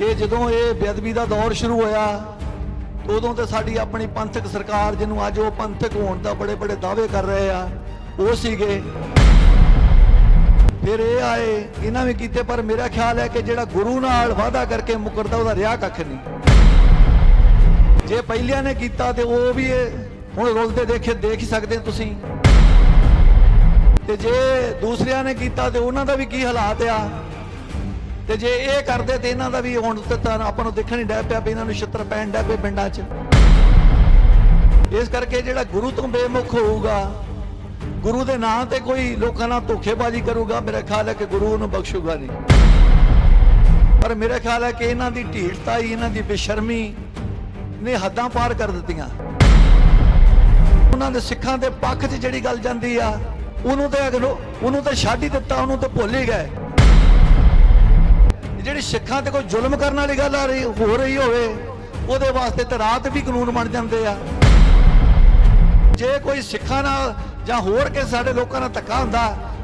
ਕਿ ਜਦੋਂ ਇਹ ਬੇਅਦਬੀ ਦਾ ਦੌਰ ਸ਼ੁਰੂ ਹੋਇਆ, ਉਦੋਂ ਤੇ ਸਾਡੀ ਆਪਣੀ ਪੰਥਕ ਸਰਕਾਰ ਜਿਹਨੂੰ ਅੱਜ ਉਹ ਪੰਥਕ ਹੋਣ ਦਾ ਬੜੇ ਬੜੇ ਦਾਅਵੇ ਕਰ ਰਹੇ ਆ, ਉਹ ਸੀਗੇ। ਫਿਰ ਇਹ ਆਏ, ਇਹਨਾਂ ਵੀ ਕੀਤੇ, ਪਰ ਮੇਰਾ ਖਿਆਲ ਹੈ ਕਿ ਜਿਹੜਾ ਗੁਰੂ ਨਾਲ ਵਾਅਦਾ ਕਰਕੇ ਮੁਕਰਦਾ, ਉਹਦਾ ਰਿਆ ਕੱਖ ਨਹੀਂ। ਜੇ ਪਹਿਲਿਆਂ ਨੇ ਕੀਤਾ ਤੇ ਉਹ ਵੀ ਇਹ ਹੁਣ ਰੁਲਦੇ ਦੇਖੇ, ਦੇਖ ਹੀ ਸਕਦੇ ਤੁਸੀਂ। ਤੇ ਜੇ ਦੂਸਰਿਆਂ ਨੇ ਕੀਤਾ ਤੇ ਉਹਨਾਂ ਦਾ ਵੀ ਕੀ ਹਾਲਾਤ ਆ? ਤੇ ਜੇ ਇਹ ਕਰਦੇ ਤੇ ਇਹਨਾਂ ਦਾ ਵੀ ਹੁਣ ਤੇ ਤਾਂ ਆਪਾਂ ਨੂੰ ਦੇਖਣ ਹੀ ਡੈ ਪਿਆ ਵੀ ਇਹਨਾਂ ਨੂੰ ਛਿੱਤਰ ਪੈਣ ਡੈ ਪਏ ਪਿੰਡਾਂ 'ਚ। ਇਸ ਕਰਕੇ ਜਿਹੜਾ ਗੁਰੂ ਤੋਂ ਬੇਮੁਖ ਹੋਊਗਾ, ਗੁਰੂ ਦੇ ਨਾਂ ਤੇ ਕੋਈ ਲੋਕਾਂ ਨਾਲ ਧੋਖੇਬਾਜ਼ੀ ਕਰੂਗਾ, ਮੇਰਾ ਖਿਆਲ ਹੈ ਕਿ ਗੁਰੂ ਉਹਨੂੰ ਬਖਸ਼ੂਗਾ ਨਹੀਂ। ਪਰ ਮੇਰਾ ਖਿਆਲ ਹੈ ਕਿ ਇਹਨਾਂ ਦੀ ਢੀਠਤਾ ਹੀ ਇਹਨਾਂ ਦੀ ਬੇਸ਼ਰਮੀ ਨੇ ਹੱਦਾਂ ਪਾਰ ਕਰ ਦਿੱਤੀਆਂ। ਉਹਨਾਂ ਦੇ ਸਿੱਖਾਂ ਦੇ ਪੱਖ 'ਚ ਜਿਹੜੀ ਗੱਲ ਜਾਂਦੀ ਆ, ਉਹਨੂੰ ਤੇ ਅਗਲੋ ਉਹਨੂੰ ਤੇ ਛੱਡ ਹੀ ਦਿੱਤਾ, ਉਹਨੂੰ ਤੇ ਭੁੱਲ ਹੀ ਗਏ। ਜਿਹੜੀ ਸਿੱਖਾਂ ਤੇ ਕੋਈ ਜ਼ੁਲਮ ਕਰਨ ਵਾਲੀ ਗੱਲ ਆ ਰਹੀ ਹੋ ਰਹੀ ਹੋਵੇ, ਉਹਦੇ ਵਾਸਤੇ ਤਾਂ ਰਾਤ ਵੀ ਕਾਨੂੰਨ ਬਣ ਜਾਂਦੇ ਆ। ਜੇ ਕੋਈ ਸਿੱਖਾਂ ਨਾਲ ਜਾਂ ਹੋਰ ਕਿਸੇ ਸਾਡੇ ਲੋਕਾਂ ਨਾਲ ਧੱਕਾ ਹੁੰਦਾ,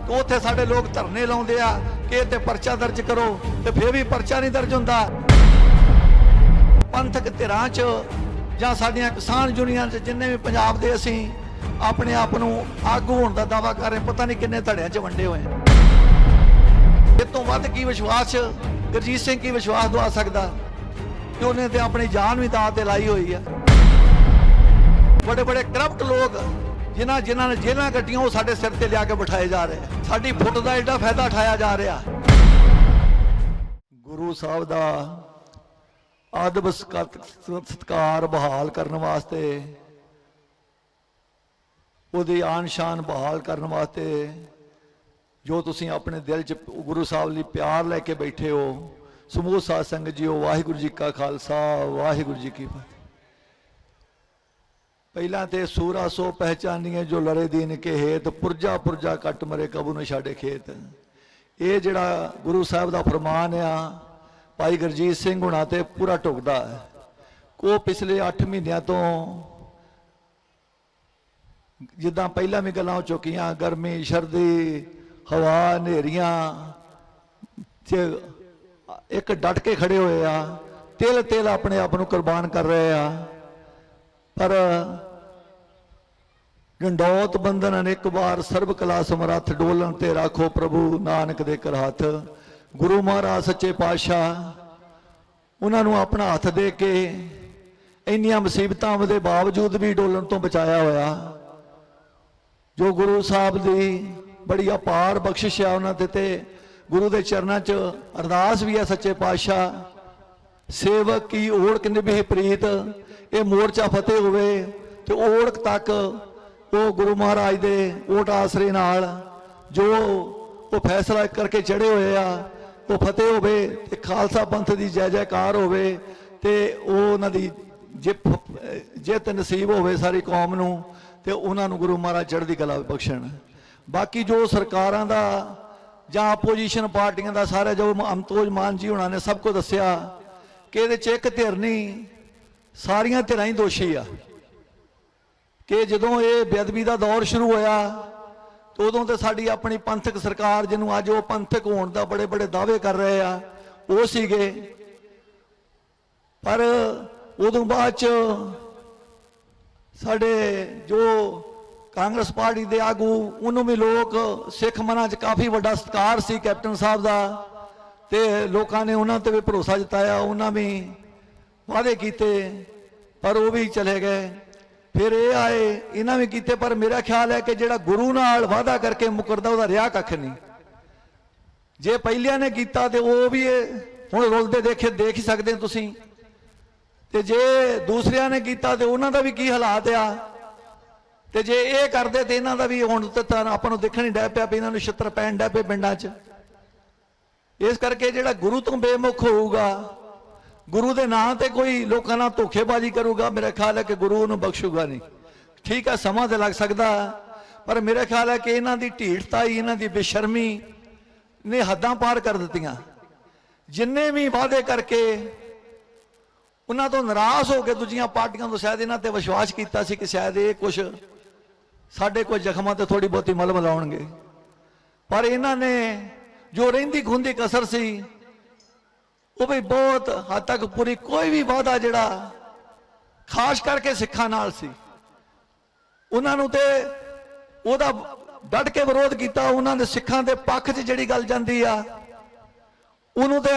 ਤਾਂ ਉੱਥੇ ਸਾਡੇ ਲੋਕ ਧਰਨੇ ਲਾਉਂਦੇ ਆ ਕਿ ਇਹ ਤੇ ਪਰਚਾ ਦਰਜ ਕਰੋ ਤੇ ਫੇਰ ਵੀ ਪਰਚਾ ਨਹੀਂ ਦਰਜ ਹੁੰਦਾ। ਪੰਥਕ ਧਿਰਾਂ 'ਚ ਜਾਂ ਸਾਡੀਆਂ ਕਿਸਾਨ ਯੂਨੀਅਨ 'ਚ ਜਿੰਨੇ ਵੀ ਪੰਜਾਬ ਦੇ ਅਸੀਂ ਆਪਣੇ ਆਪ ਨੂੰ ਆਗੂ ਹੋਣ ਦਾ ਦਾਵਾ ਕਰ ਰਹੇ, ਪਤਾ ਨਹੀਂ ਕਿੰਨੇ ਧੜਿਆਂ 'ਚ ਵੰਡੇ ਹੋਏ ਇਹ ਤੋਂ ਵੱਧ ਕੀ ਵਿਸ਼ਵਾਸ ਗੁਰਜੀਤ ਸਿੰਘ ਕੀ ਵਿਸ਼ਵਾਸ ਦਵਾ ਸਕਦਾ? ਕਿ ਉਹਨੇ ਤੇ ਆਪਣੀ ਜਾਨ ਵੀ ਦਾਅ ਤੇ ਲਾਈ ਹੋਈ ਆ। ਬੜੇ ਬੜੇ ਕਰਪਟ ਲੋਕ ਜਿਨ੍ਹਾਂ ਜਿਨ੍ਹਾਂ ਨੇ ਜੇਲ੍ਹਾਂ ਕੱਟੀਆਂ, ਉਹ ਸਾਡੇ ਸਿਰ ਤੇ ਲਿਆ ਕੇ ਬਿਠਾਏ ਜਾ ਰਹੇ ਸਾਡੀ ਫੁੱਟ ਦਾ ਐਡਾ ਫਾਇਦਾ ਉਠਾਇਆ ਜਾ ਰਿਹਾ। ਗੁਰੂ ਸਾਹਿਬ ਦਾ ਆਦਬ ਸਤਿਕਾਰ ਸਤਿਕਾਰ ਬਹਾਲ ਕਰਨ ਵਾਸਤੇ, ਉਹਦੀ ਆਨ ਸ਼ਾਨ ਬਹਾਲ ਕਰਨ ਵਾਸਤੇ ਜੋ ਤੁਸੀਂ ਆਪਣੇ ਦਿਲ 'ਚ ਗੁਰੂ ਸਾਹਿਬ ਲਈ ਪਿਆਰ ਲੈ ਕੇ ਬੈਠੇ ਹੋ, ਸਮੂਹ ਸਾਧ ਸੰਗਤ ਜੀਓ, ਵਾਹਿਗੁਰੂ ਜੀ ਕਾ ਖਾਲਸਾ, ਵਾਹਿਗੁਰੂ ਜੀ ਕੀ ਫਤਿਹ। ਪਹਿਲਾਂ ਤੇ ਸੂਰਾ ਸੋ ਪਹਿਚਾਨੀਏ ਜੋ ਲੜੇ ਦੀਨ ਕੇ ਹੇਤ, ਪੁਰਜਾ ਪੁਰਜਾ ਕੱਟ ਮਰੇ ਕਬੂ न ਛਾੜੇ ਖੇਤ। ਇਹ ਜਿਹੜਾ ਗੁਰੂ ਸਾਹਿਬ ਦਾ ਫਰਮਾਨ ਆ, ਭਾਈ ਗੁਰਜੀਤ ਸਿੰਘ ਹੁਣਾਂ ਤੇ ਪੂਰਾ ਢੁਕਦਾ ਹੈ। ਕੋ ਪਿਛਲੇ 8 ਮਹੀਨਿਆਂ ਤੋਂ ਜਿੱਦਾਂ ਪਹਿਲਾਂ ਵੀ ਗੱਲਾਂ ਹੋ ਚੁੱਕੀਆਂ, ਗਰਮੀ, ਸਰਦੀ ਹਵਾ ਹਨੇਰੀਆਂ ਚ ਇੱਕ ਡਟ ਕੇ ਖੜੇ ਹੋਏ ਆ, ਤਿਲ ਤਿਲ ਆਪਣੇ ਆਪ ਨੂੰ ਕੁਰਬਾਨ ਕਰ ਰਹੇ ਆ। ਪਰ ਗੰਡੋਤ ਬੰਧਨ ਅਨੇਕ ਵਾਰ ਸਰਬ ਕਲਾ ਸਮਰੱਥ ਡੋਲਣ ਤੇ ਰਾਖੋ ਪ੍ਰਭੂ ਨਾਨਕ ਦੇ ਕਰ ਹੱਥ। ਗੁਰੂ ਮਹਾਰਾਜ ਸੱਚੇ ਪਾਤਸ਼ਾਹ, ਉਹਨਾਂ ਨੂੰ ਆਪਣਾ ਹੱਥ ਦੇ ਕੇ ਇੰਨੀਆਂ ਮੁਸੀਬਤਾਂ ਦੇ ਬਾਵਜੂਦ ਵੀ ਡੋਲਣ ਤੋਂ ਬਚਾਇਆ ਹੋਇਆ। ਜੋ ਗੁਰੂ ਸਾਹਿਬ ਦੀ ਬੜੀ ਅਪਾਰ ਬਖਸ਼ਿਸ਼ ਆ ਉਹਨਾਂ ਤੇ ਤੇ ਗੁਰੂ ਦੇ ਚਰਨਾਂ 'ਚ ਅਰਦਾਸ ਵੀ ਆ ਸੱਚੇ ਪਾਤਸ਼ਾਹ। ਸੇਵਕ ਕੀ ਓੜਕ ਨਿਭੇ ਪ੍ਰੀਤ, ਇਹ ਮੋਰਚਾ ਫਤਿਹ ਹੋਵੇ ਤੇ ਓੜਕ ਤੱਕ ਉਹ ਗੁਰੂ ਮਹਾਰਾਜ ਦੇ ਓਟ ਆਸਰੇ ਨਾਲ ਜੋ ਉਹ ਫੈਸਲਾ ਕਰਕੇ ਚੜੇ ਹੋਏ ਆ, ਉਹ ਫਤਿਹ ਹੋਵੇ ਤੇ ਖਾਲਸਾ ਪੰਥ ਦੀ ਜੈ ਜੈਕਾਰ ਹੋਵੇ ਤੇ ਉਹ ਉਹਨਾਂ ਦੀ ਜਿੱਤ ਜਿੱਤ ਨਸੀਬ ਹੋਵੇ ਸਾਰੀ ਕੌਮ ਨੂੰ ਤੇ ਉਹਨਾਂ ਨੂੰ ਗੁਰੂ ਮਹਾਰਾਜ ਚੜ੍ਹਦੀ ਕਲਾ ਬਖਸ਼ਣ। ਬਾਕੀ ਜੋ ਸਰਕਾਰਾਂ ਦਾ ਜਾਂ ਆਪੋਜੀਸ਼ਨ ਪਾਰਟੀਆਂ ਦਾ ਸਾਰਾ ਜੋ ਅਮਤੋਜ ਮਾਨ ਜੀ ਹੁਣਾਂ ਨੇ ਸਭ ਕੁਝ ਦੱਸਿਆ ਕਿ ਇਹਦੇ ਚ ਇੱਕ ਧਿਰ ਨਹੀਂ, ਸਾਰੀਆਂ ਧਿਰਾਂ ਹੀ ਦੋਸ਼ੀ ਆ। ਕਿ ਜਦੋਂ ਇਹ ਬੇਅਦਬੀ ਦਾ ਦੌਰ ਸ਼ੁਰੂ ਹੋਇਆ, ਤੇ ਉਦੋਂ ਤੇ ਸਾਡੀ ਆਪਣੀ ਪੰਥਕ ਸਰਕਾਰ ਜਿਹਨੂੰ ਅੱਜ ਉਹ ਪੰਥਕ ਹੋਣ ਦਾ ਬੜੇ ਬੜੇ ਦਾਅਵੇ ਕਰ ਰਹੇ ਆ, ਉਹ ਸੀਗੇ। ਪਰ ਉਦੋਂ ਬਾਅਦ ਚ ਸਾਡੇ ਜੋ ਕਾਂਗਰਸ ਪਾਰਟੀ ਦੇ ਆਗੂ, ਉਹਨੂੰ ਵੀ ਲੋਕ ਸਿੱਖ ਮਨਾਂ 'ਚ ਕਾਫੀ ਵੱਡਾ ਸਤਿਕਾਰ ਸੀ ਕੈਪਟਨ ਸਾਹਿਬ ਦਾ ਤੇ ਲੋਕਾਂ ਨੇ ਉਹਨਾਂ ਤੇ ਵੀ ਭਰੋਸਾ ਜਤਾਇਆ, ਉਹਨਾਂ ਵੀ ਵਾਅਦੇ ਕੀਤੇ, ਪਰ ਉਹ ਵੀ ਚਲੇ ਗਏ। ਫਿਰ ਇਹ ਆਏ, ਇਹਨਾਂ ਵੀ ਕੀਤੇ, ਪਰ ਮੇਰਾ ਖਿਆਲ ਹੈ ਕਿ ਜਿਹੜਾ ਗੁਰੂ ਨਾਲ ਵਾਅਦਾ ਕਰਕੇ ਮੁਕਰਦਾ, ਉਹਦਾ ਰਿਆ ਕੱਖ ਨਹੀਂ। ਜੇ ਪਹਿਲਿਆਂ ਨੇ ਕੀਤਾ ਤੇ ਉਹ ਵੀ ਹੁਣ ਰੁਲਦੇ ਦੇਖੇ, ਦੇਖ ਹੀ ਸਕਦੇ ਤੁਸੀਂ। ਤੇ ਜੇ ਦੂਸਰਿਆਂ ਨੇ ਕੀਤਾ ਤੇ ਉਹਨਾਂ ਦਾ ਵੀ ਕੀ ਹਾਲਾਤ ਆ? ਤੇ ਜੇ ਇਹ ਕਰਦੇ ਤੇ ਇਹਨਾਂ ਦਾ ਵੀ ਹੁਣ ਤਾਂ ਆਪਾਂ ਨੂੰ ਦੇਖਣ ਹੀ ਡੈ ਪਿਆ ਵੀ ਇਹਨਾਂ ਨੂੰ ਛਿੱਤਰ ਪੈਣ ਡੈ ਪਏ ਪਿੰਡਾਂ 'ਚ। ਇਸ ਕਰਕੇ ਜਿਹੜਾ ਗੁਰੂ ਤੋਂ ਬੇਮੁਖ ਹੋਊਗਾ, ਗੁਰੂ ਦੇ ਨਾਂ ਤੇ ਕੋਈ ਲੋਕਾਂ ਨਾਲ ਧੋਖੇਬਾਜ਼ੀ ਕਰੂਗਾ, ਮੇਰਾ ਖਿਆਲ ਹੈ ਕਿ ਗੁਰੂ ਉਹਨੂੰ ਬਖਸ਼ੂਗਾ ਨਹੀਂ। ਠੀਕ ਹੈ ਸਮਾਂ ਤੇ ਲੱਗ ਸਕਦਾ, ਪਰ ਮੇਰਾ ਖਿਆਲ ਹੈ ਕਿ ਇਹਨਾਂ ਦੀ ਢੀਠਤਾ ਇਹਨਾਂ ਦੀ ਬੇਸ਼ਰਮੀ ਨੇ ਹੱਦਾਂ ਪਾਰ ਕਰ ਦਿੱਤੀਆਂ। ਜਿੰਨੇ ਵੀ ਵਾਅਦੇ ਕਰਕੇ ਉਹਨਾਂ ਤੋਂ ਨਾਰਾਜ਼ ਹੋ ਕੇ ਦੂਜੀਆਂ ਪਾਰਟੀਆਂ ਤੋਂ ਸ਼ਾਇਦ ਇਹਨਾਂ ਤੇ ਵਿਸ਼ਵਾਸ ਕੀਤਾ ਸੀ ਕਿ ਸ਼ਾਇਦ ਇਹ ਕੁਝ ਸਾਡੇ ਕੋਈ ਜ਼ਖਮਾਂ ਤੇ ਥੋੜੀ ਬਹੁਤੀ ਮਲਮ ਲਾਉਣਗੇ ਪਰ ਇਹਨਾਂ ਨੇ ਜੋ ਰਹਿੰਦੀ ਖੁੰਦੀ ਕਸਰ ਸੀ, ਉਹ ਵੀ ਬਹੁਤ ਹੱਦ ਤੱਕ ਪੂਰੀ ਕੋਈ ਵੀ ਵਾਅਦਾ ਜਿਹੜਾ ਖਾਸ ਕਰਕੇ ਸਿੱਖਾਂ ਨਾਲ ਸੀ। ਉਹਨਾਂ ਨੂੰ ਤੇ ਉਹਦਾ ਡਟ ਕੇ ਵਿਰੋਧ ਕੀਤਾ, ਉਹਨਾਂ ਦੇ ਸਿੱਖਾਂ ਦੇ ਪੱਖ 'ਚ ਜਿਹੜੀ ਗੱਲ ਜਾਂਦੀ ਆ, ਉਹਨੂੰ ਤੇ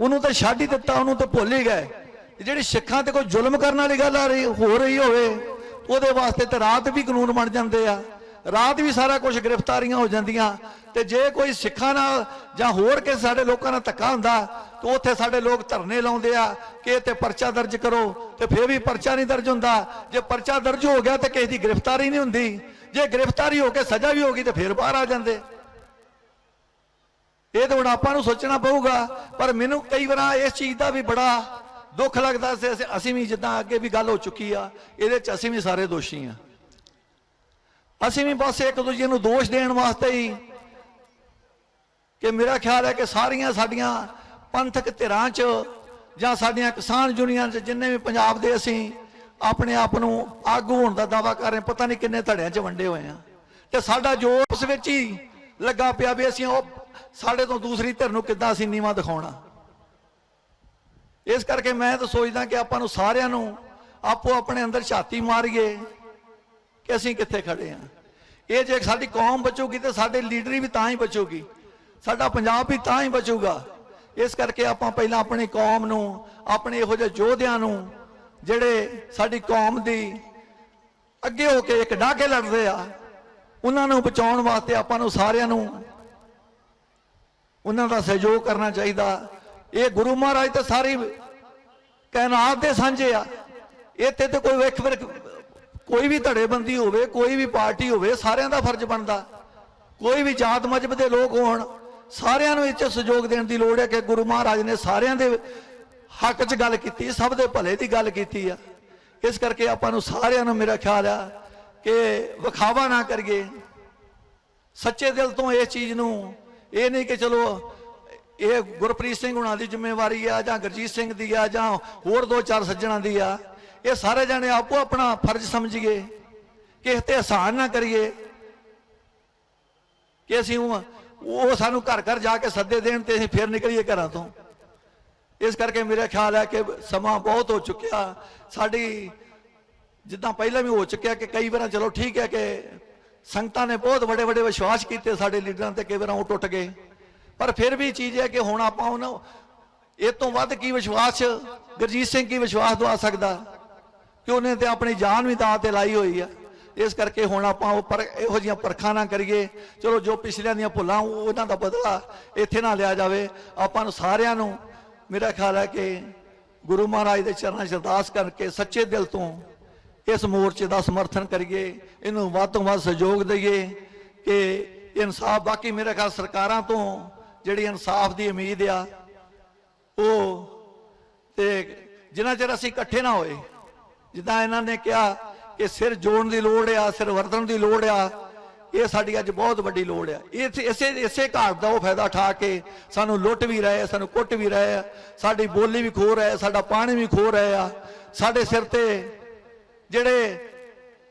ਉਹਨੂੰ ਤੇ ਛੱਡ ਹੀ ਦਿੱਤਾ, ਉਹਨੂੰ ਤੇ ਭੁੱਲ ਹੀ ਗਏ। ਜਿਹੜੀ ਸਿੱਖਾਂ ਤੇ ਕੋਈ ਜ਼ੁਲਮ ਕਰਨ ਵਾਲੀ ਗੱਲ ਆ ਰਹੀ, ਹੋ ਰਹੀ ਹੋਵੇ ਉਹਦੇ ਵਾਸਤੇ ਤਾਂ ਰਾਤ ਵੀ ਕਾਨੂੰਨ ਬਣ ਜਾਂਦੇ ਆ। ਰਾਤ ਵੀ ਸਾਰਾ ਕੁਝ ਗ੍ਰਿਫਤਾਰੀਆਂ ਹੋ ਜਾਂਦੀਆਂ। ਤੇ ਜੇ ਕੋਈ ਸਿੱਖਾਂ ਨਾਲ ਜਾਂ ਹੋਰ ਕਿਸੇ ਸਾਡੇ ਲੋਕਾਂ ਨਾਲ ਧੱਕਾ ਹੁੰਦਾ, ਤਾਂ ਉੱਥੇ ਸਾਡੇ ਲੋਕ ਧਰਨੇ ਲਾਉਂਦੇ ਆ ਕਿ ਇਹ ਤੇ ਪਰਚਾ ਦਰਜ ਕਰੋ, ਤੇ ਫੇਰ ਵੀ ਪਰਚਾ ਨਹੀਂ ਦਰਜ ਹੁੰਦਾ। ਜੇ ਪਰਚਾ ਦਰਜ ਹੋ ਗਿਆ ਤੇ ਕਿਸੇ ਦੀ ਗ੍ਰਿਫਤਾਰੀ ਨਹੀਂ ਹੁੰਦੀ। ਜੇ ਗ੍ਰਿਫਤਾਰੀ ਹੋ ਕੇ ਸਜ਼ਾ ਵੀ ਹੋ ਗਈ ਤੇ ਫੇਰ ਬਾਹਰ ਆ ਜਾਂਦੇ। ਇਹ ਤਾਂ ਹੁਣ ਆਪਾਂ ਨੂੰ ਸੋਚਣਾ ਪਊਗਾ, ਪਰ ਮੈਨੂੰ ਕਈ ਵਾਰ ਇਸ ਚੀਜ਼ ਦਾ ਵੀ ਬੜਾ ਦੁੱਖ ਲੱਗਦਾ ਸੀ, ਅਸੀਂ- ਅਸੀਂ ਵੀ ਜਿੱਦਾਂ ਅੱਗੇ ਵੀ ਗੱਲ ਹੋ ਚੁੱਕੀ ਆ, ਇਹਦੇ ਚ ਅਸੀਂ ਵੀ ਸਾਰੇ ਦੋਸ਼ੀ ਆ। ਅਸੀਂ ਵੀ ਬਸ ਇੱਕ ਦੂਜੇ ਨੂੰ ਦੋਸ਼ ਦੇਣ ਵਾਸਤੇ ਹੀ ਕਿ ਮੇਰਾ ਖਿਆਲ ਹੈ ਕਿ ਸਾਰੀਆਂ ਸਾਡੀਆਂ ਪੰਥਕ ਧਿਰਾਂ 'ਚ ਜਾਂ ਸਾਡੀਆਂ ਕਿਸਾਨ ਯੂਨੀਅਨ 'ਚ ਜਿੰਨੇ ਵੀ ਪੰਜਾਬ ਦੇ ਅਸੀਂ ਆਪਣੇ ਆਪ ਨੂੰ ਆਗੂ ਹੋਣ ਦਾ ਦਾਵਾ ਕਰ ਰਹੇ ਪਤਾ ਨਹੀਂ ਕਿੰਨੇ ਧੜਿਆਂ 'ਚ ਵੰਡੇ ਹੋਏ ਆ। ਤੇ ਸਾਡਾ ਜੋ ਉਸ ਵਿੱਚ ਹੀ ਲੱਗਾ ਪਿਆ ਵੀ ਅਸੀਂ ਉਹ ਸਾਡੇ ਤੋਂ ਦੂਸਰੀ ਧਿਰ ਨੂੰ ਕਿੱਦਾਂ ਅਸੀਂ ਨੀਵਾਂ ਦਿਖਾਉਣਾ। ਇਸ ਕਰਕੇ ਮੈਂ ਤਾਂ ਸੋਚਦਾ ਕਿ ਆਪਾਂ ਨੂੰ ਸਾਰਿਆਂ ਨੂੰ ਆਪੋ ਆਪਣੇ ਅੰਦਰ ਛਾਤੀ ਮਾਰੀਏ ਕਿ ਅਸੀਂ ਕਿੱਥੇ ਖੜੇ ਆ। ਇਹ ਜੇ ਸਾਡੀ ਕੌਮ ਬਚੂਗੀ ਤੇ ਸਾਡੇ ਲੀਡਰ ਵੀ ਤਾਂ ਹੀ ਬਚੂਗੀ, ਸਾਡਾ ਪੰਜਾਬ ਵੀ ਤਾਂ ਹੀ ਬਚੂਗਾ। ਇਸ ਕਰਕੇ ਆਪਾਂ ਪਹਿਲਾਂ ਆਪਣੀ ਕੌਮ ਨੂੰ, ਆਪਣੇ ਇਹੋ ਜਿਹੇ ਯੋਧਿਆਂ ਨੂੰ, ਜਿਹੜੇ ਸਾਡੀ ਕੌਮ ਦੀ ਅੱਗੇ ਹੋ ਕੇ ਇੱਕ ਡਾਕੇ ਲੜਦੇ ਆ, ਉਹਨਾਂ ਨੂੰ ਬਚਾਉਣ ਵਾਸਤੇ ਆਪਾਂ ਨੂੰ ਸਾਰਿਆਂ ਨੂੰ ਉਹਨਾਂ ਦਾ ਸਹਿਯੋਗ ਕਰਨਾ ਚਾਹੀਦਾ। ਇਹ ਗੁਰੂ ਮਹਾਰਾਜ ਤਾਂ ਸਾਰੀ ਕਾਇਨਾਤ ਦੇ ਸਾਂਝੇ ਆ। ਇੱਥੇ ਤੇ ਕੋਈ ਵੇਖ ਫਿਰ ਕੋਈ ਵੀ ਧੜੇਬੰਦੀ ਹੋਵੇ, ਕੋਈ ਵੀ ਪਾਰਟੀ ਹੋਵੇ, ਸਾਰਿਆਂ ਦਾ ਫਰਜ਼ ਬਣਦਾ। ਕੋਈ ਵੀ ਜਾਤ ਮਜਬ ਦੇ ਲੋਕ ਹੋਣ, ਸਾਰਿਆਂ ਨੂੰ ਇਹ 'ਚ ਸਹਿਯੋਗ ਦੇਣ ਦੀ ਲੋੜ ਹੈ ਕਿ ਗੁਰੂ ਮਹਾਰਾਜ ਨੇ ਸਾਰਿਆਂ ਦੇ ਹੱਕ 'ਚ ਗੱਲ ਕੀਤੀ, ਸਭ ਦੇ ਭਲੇ ਦੀ ਗੱਲ ਕੀਤੀ ਆ। ਇਸ ਕਰਕੇ ਆਪਾਂ ਨੂੰ ਸਾਰਿਆਂ ਨੂੰ ਮੇਰਾ ਖਿਆਲ ਆ ਕਿ ਵਿਖਾਵਾ ਨਾ ਕਰੀਏ। ਸੱਚੇ ਦਿਲ ਤੋਂ ਇਸ ਚੀਜ਼ ਨੂੰ, ਇਹ ਨਹੀਂ ਕਿ ਚਲੋ ਇਹ ਗੁਰਪ੍ਰੀਤ ਸਿੰਘ ਹੁਣਾਂ ਦੀ ਜ਼ਿੰਮੇਵਾਰੀ ਆ ਜਾਂ ਗੁਰਜੀਤ ਸਿੰਘ ਦੀ ਆ ਜਾਂ ਹੋਰ ਦੋ ਚਾਰ ਸੱਜਣਾਂ ਦੀ ਆ, ਇਹ ਸਾਰੇ ਜਣੇ ਆਪੋ ਆਪਣਾ ਫਰਜ਼ ਸਮਝੀਏ ਕਿਸੇ ਤੇ ਆਸਾਨ ਨਾ ਕਰੀਏ ਕਿ ਅਸੀਂ ਉਹ ਸਾਨੂੰ ਘਰ ਘਰ ਜਾ ਕੇ ਸੱਦੇ ਦੇਣ ਤੇ ਅਸੀਂ ਫੇਰ ਨਿਕਲੀਏ ਘਰਾਂ ਤੋਂ। ਇਸ ਕਰਕੇ ਮੇਰਾ ਖਿਆਲ ਹੈ ਕਿ ਸਮਾਂ ਬਹੁਤ ਹੋ ਚੁੱਕਿਆ। ਸਾਡੀ ਜਿੱਦਾਂ ਪਹਿਲਾਂ ਵੀ ਹੋ ਚੁੱਕਿਆ ਕਿ ਕਈ ਵਾਰਾਂ ਚਲੋ ਠੀਕ ਹੈ ਕਿ ਸੰਗਤਾਂ ਨੇ ਬਹੁਤ ਵੱਡੇ ਵੱਡੇ ਵਿਸ਼ਵਾਸ ਕੀਤੇ ਸਾਡੇ ਲੀਡਰਾਂ ਤੇ, ਕਈ ਵਾਰਾਂ ਉਹ ਟੁੱਟ ਗਏ। ਪਰ ਫਿਰ ਵੀ ਚੀਜ਼ ਹੈ ਕਿ ਹੁਣ ਆਪਾਂ ਉਹਨਾਂ ਇਹ ਤੋਂ ਵੱਧ ਕੀ ਵਿਸ਼ਵਾਸ ਗੁਰਜੀਤ ਸਿੰਘ ਕੀ ਵਿਸ਼ਵਾਸ ਦਵਾ ਸਕਦਾ? ਕਿ ਉਹਨੇ ਤੇ ਆਪਣੀ ਜਾਨ ਵੀ ਦਾਅ ਤੇ ਲਾਈ ਹੋਈ ਆ। ਇਸ ਕਰਕੇ ਹੁਣ ਆਪਾਂ ਉਹ ਪਰ ਇਹੋ ਜਿਹੀਆਂ ਪਰਖਾਂ ਨਾ ਕਰੀਏ। ਚਲੋ ਜੋ ਪਿਛਲਿਆਂ ਦੀਆਂ ਭੁੱਲਾਂ ਉਹਨਾਂ ਦਾ ਬਦਲਾ ਇੱਥੇ ਨਾ ਲਿਆ ਜਾਵੇ। ਆਪਾਂ ਨੂੰ ਸਾਰਿਆਂ ਨੂੰ ਮੇਰਾ ਖਿਆਲ ਹੈ ਕਿ ਗੁਰੂ ਮਹਾਰਾਜ ਦੇ ਚਰਨਾਂ 'ਚ ਅਰਦਾਸ ਕਰਕੇ ਸੱਚੇ ਦਿਲ ਤੋਂ ਇਸ ਮੋਰਚੇ ਦਾ ਸਮਰਥਨ ਕਰੀਏ। ਇਹਨੂੰ ਵੱਧ ਤੋਂ ਵੱਧ ਸਹਿਯੋਗ ਦਈਏ ਕਿ ਇਨਸਾਫ ਬਾਕੀ ਮੇਰੇ ਖਿਆਲ ਸਰਕਾਰਾਂ ਤੋਂ ਜਿਹੜੀ ਇਨਸਾਫ ਦੀ ਉਮੀਦ ਆ, ਉਹ ਤੇ ਜਿੰਨਾ ਚਿਰ ਅਸੀਂ ਇਕੱਠੇ ਨਾ ਹੋਏ, ਜਿੱਦਾਂ ਇਹਨਾਂ ਨੇ ਕਿਹਾ ਕਿ ਸਿਰ ਜੋੜਨ ਦੀ ਲੋੜ ਆ, ਸਿਰ ਵਰਤਣ ਦੀ ਲੋੜ ਆ, ਇਹ ਸਾਡੀ ਅੱਜ ਬਹੁਤ ਵੱਡੀ ਲੋੜ ਆ। ਇਹ ਇਸੇ ਇਸੇ ਘਾਟ ਦਾ ਉਹ ਫਾਇਦਾ ਉਠਾ ਕੇ ਸਾਨੂੰ ਲੁੱਟ ਵੀ ਰਹੇ, ਸਾਨੂੰ ਕੁੱਟ ਵੀ ਰਹੇ ਆ, ਸਾਡੀ ਬੋਲੀ ਵੀ ਖੋ ਰਹੇ ਸਾਡਾ ਪਾਣੀ ਵੀ ਖੋ ਰਹੇ ਆ। ਸਾਡੇ ਸਿਰ ਤੇ ਜਿਹੜੇ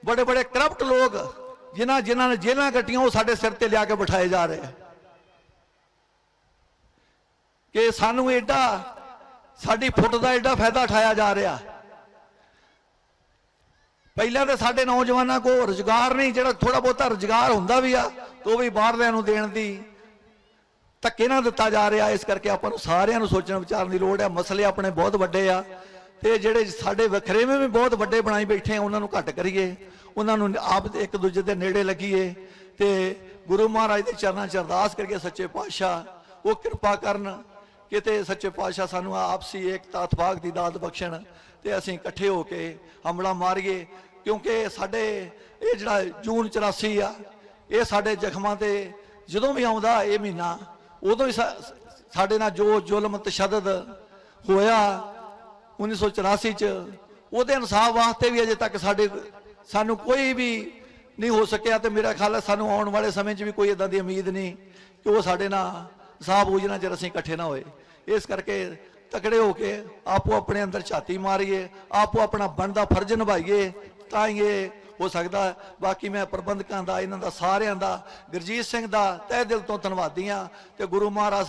ਬੜੇ ਬੜੇ ਕਰਪਟ ਲੋਕ, ਜਿਨ੍ਹਾਂ ਜਿਨ੍ਹਾਂ ਨੇ ਜੇਲ੍ਹਾਂ ਕੱਟੀਆਂ, ਉਹ ਸਾਡੇ ਸਿਰ ਤੇ ਲਿਆ ਕੇ ਬਿਠਾਏ ਜਾ ਰਹੇ ਆ। ਕਿ ਸਾਨੂੰ ਐਡਾ ਸਾਡੀ ਫੁੱਟ ਦਾ ਐਡਾ ਫਾਇਦਾ ਉਠਾਇਆ ਜਾ ਰਿਹਾ। ਪਹਿਲਾਂ ਤਾਂ ਸਾਡੇ ਨੌਜਵਾਨਾਂ ਕੋਲ ਰੁਜ਼ਗਾਰ ਨਹੀਂ, ਜਿਹੜਾ ਥੋੜਾ ਬਹੁਤਾ ਰੁਜ਼ਗਾਰ ਹੁੰਦਾ ਵੀ ਆ ਉਹ ਵੀ ਬਾਹਰਲਿਆਂ ਨੂੰ ਦੇਣ ਦੀ ਧੱਕੇ ਨਾਲ ਦਿੱਤਾ ਜਾ ਰਿਹਾ। ਇਸ ਕਰਕੇ ਆਪਾਂ ਨੂੰ ਸਾਰਿਆਂ ਨੂੰ ਸੋਚਣ ਵਿਚਾਰਨ ਦੀ ਲੋੜ ਹੈ ਮਸਲੇ ਆਪਣੇ ਬਹੁਤ ਵੱਡੇ ਆ ਤੇ ਜਿਹੜੇ ਸਾਡੇ ਵਖਰੇਵੇਂ ਵੀ ਬਹੁਤ ਵੱਡੇ ਬਣਾਈ ਬੈਠੇ ਆ, ਉਹਨਾਂ ਨੂੰ ਘੱਟ ਕਰੀਏ। ਉਹਨਾਂ ਨੂੰ ਆਪ ਇੱਕ ਦੂਜੇ ਦੇ ਨੇੜੇ ਲੱਗੀਏ ਤੇ ਗੁਰੂ ਮਹਾਰਾਜ ਦੇ ਚਰਨਾਂ 'ਚ ਅਰਦਾਸ ਕਰਕੇ ਸੱਚੇ ਪਾਤਸ਼ਾਹ ਉਹ ਕਿਰਪਾ ਕਰਨ ਕਿਤੇ ਸੱਚੇ ਪਾਤਸ਼ਾਹ ਸਾਨੂੰ ਆਪਸੀ ਏਕਤਾ ਇਤਫਾਕ ਦੀ ਦਾਤ ਬਖਸ਼ਣ ਤੇ ਅਸੀਂ ਇਕੱਠੇ ਹੋ ਕੇ ਹਮਲਾ ਮਾਰੀਏ, ਕਿਉਂਕਿ ਸਾਡੇ ਇਹ ਜਿਹੜਾ ਜੂਨ 84 ਆ, ਇਹ ਸਾਡੇ ਜ਼ਖਮਾਂ ਤੇ ਜਦੋਂ ਵੀ ਆਉਂਦਾ ਇਹ ਮਹੀਨਾ, ਉਦੋਂ ਹੀ ਸਾਡੇ ਨਾਲ ਜੋ ਜ਼ੁਲਮ, ਤਸ਼ੱਦਦ ਹੋਇਆ 1984 ਚ, ਉਹਦੇ ਇਨਸਾਫ ਵਾਸਤੇ ਵੀ ਅਜੇ ਤੱਕ ਸਾਡੇ, ਸਾਨੂੰ ਕੋਈ ਵੀ ਨਹੀਂ ਹੋ ਸਕਿਆ ਤੇ ਮੇਰਾ ਖਿਆਲ ਹੈ ਸਾਨੂੰ ਆਉਣ ਵਾਲੇ ਸਮੇਂ 'ਚ ਵੀ ਕੋਈ ਇਦਾਂ ਦੀ ਉਮੀਦ ਨਹੀਂ ਕਿ ਉਹ ਸਾਡੇ ਨਾਲ ਇਨਸਾਫ ਹੋ ਜਾਣਾ ਅਸੀਂ ਇਕੱਠੇ ਨਾ ਹੋਏ। ਇਸ ਕਰਕੇ ਤਕੜੇ ਹੋ ਕੇ ਆਪੋ ਆਪਣੇ ਅੰਦਰ ਛਾਤੀ ਮਾਰੀਏ, ਆਪੋ ਆਪਣਾ ਬਣਦਾ ਫਰਜ਼ ਨਿਭਾਈਏ, ਤਾਂ ਹੀ ਇਹ ਹੋ ਸਕਦਾ ਬਾਕੀ ਮੈਂ ਪ੍ਰਬੰਧਕਾਂ ਦਾ, ਇਹਨਾਂ ਦਾ ਸਾਰਿਆਂ ਦਾ, ਗੁਰਜੀਤ ਸਿੰਘ ਦਾ ਤਹਿ ਦਿਲ ਤੋਂ ਧੰਨਵਾਦੀ ਹਾਂ ਤੇ ਗੁਰੂ ਮਹਾਰਾਜ